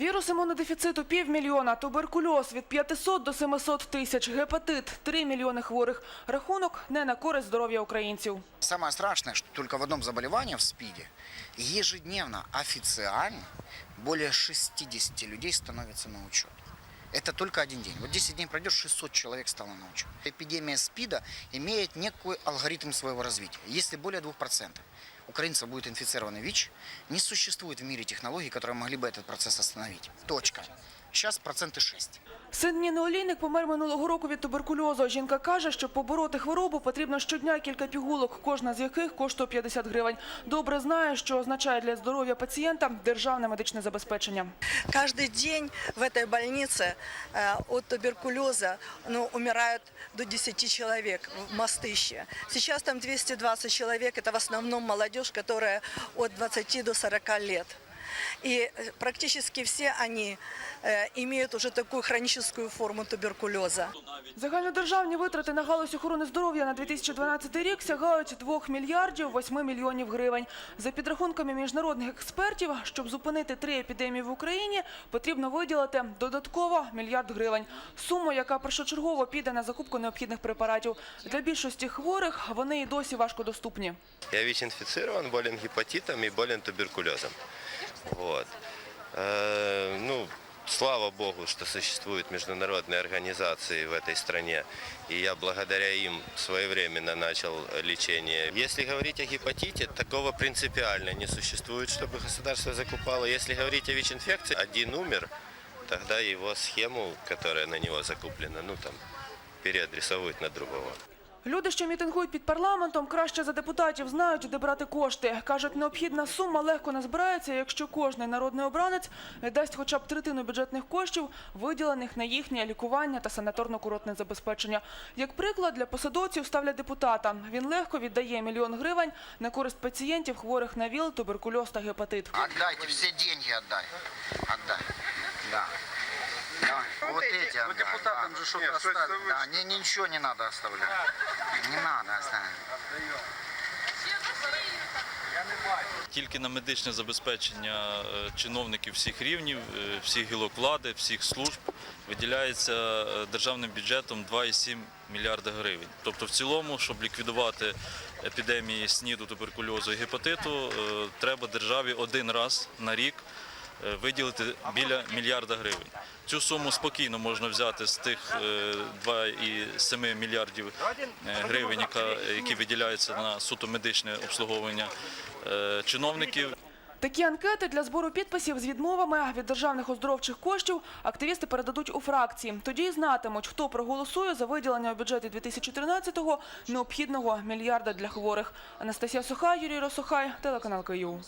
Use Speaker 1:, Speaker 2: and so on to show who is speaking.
Speaker 1: Вірус імунодефіциту півмільйона, туберкульоз від 500 до 700 тисяч, гепатит 3 мільйони хворих. Рахунок не на користь здоров'я українців.
Speaker 2: Самое страшное, что только в одном заболевании, в СПИДе, ежедневно официально более 60 людей становится на учет. Это только один день. Вот 10 дней пройдет, 600 человек стало на учет. Эпидемия СПИДа имеет некий алгоритм своего развития. Если более 2% украинцев будет инфицированы ВИЧ, не существует в мире технологий, которые могли бы этот процесс остановить. Точка. Сейчас проценты 6.
Speaker 1: Син Ніни Олійник помер минулого року від туберкульозу. Жінка каже, щоб побороти хворобу, потрібно щодня кілька пігулок, кожна з яких коштує 50 гривень. Добре знає, що означає для здоров'я пацієнта державне медичне забезпечення.
Speaker 3: Каждый день в этой больнице э, от туберкулеза ну, умирают до 10 человек в Мостыще. Сейчас там 220 человек, это в основном молодежь, которая от 20 до 40 лет. И э, практически все они э, имеют уже такую хроническую форму туберкулеза.
Speaker 1: Загальнодержавні витрати на галузь охорони здоров'я на 2012 рік сягають 2 мільярдів 8 мільйонів гривень. За підрахунками міжнародних експертів, щоб зупинити три епідемії в Україні, потрібно виділити додатково мільярд гривень. Суму, яка першочергово піде на закупку необхідних препаратів. Для більшості хворих вони і досі важкодоступні.
Speaker 4: Я ВИЧ-инфицирован, болен гепатитом и болен туберкулезом. Вот. Э, ну, слава богу, что существуют международные организации в этой стране, и я благодаря им своевременно начал лечение. Если говорить о гепатите, такого принципиально не существует, чтобы государство закупало. Если говорить о ВИЧ-инфекции, один умер, тогда его схему, которая на него закуплена, ну там, переадресовывают на другого.
Speaker 1: Люди, що мітингують під парламентом, краще за депутатів знають, де брати кошти. Кажуть, необхідна сума легко назбирається, якщо кожний народний обранець дасть хоча б третину бюджетних коштів, виділених на їхнє лікування та санаторно-курортне забезпечення. Як приклад, для посадовців ставлять депутата. Він легко віддає мільйон гривень на користь пацієнтів, хворих на ВІЛ, туберкульоз та гепатит.
Speaker 2: Все деньги отдай. Отдай. Да. Давай. Вот, эти отдай.
Speaker 5: депутатам
Speaker 2: да.
Speaker 5: же что-то
Speaker 2: Нет,
Speaker 5: оставить.
Speaker 2: Да, ни- ничего не надо оставлять. Не надо оставить.
Speaker 6: Тільки на медичне забезпечення е, чиновників всіх рівнів, е, всіх гілок влади, всіх служб виділяється е, державним бюджетом 2,7 мільярда гривень. Тобто, в цілому, щоб ліквідувати епідемії СНІДу, туберкульозу і гепатиту, треба державі один раз на рік виділити біля мільярда гривень. Цю суму спокійно можна взяти з тих е, 2,7 мільярдів е, гривень, які виділяються на суто медичне обслуговування е, чиновників.
Speaker 1: Такі анкети для збору підписів з відмовами від державних оздоровчих коштів активісти передадуть у фракції. Тоді знатимуть, хто проголосує за виділення у бюджеті 2013-го необхідного мільярда для хворих. Анастасія Сухай, Юрій Росухай, телеканал Київ.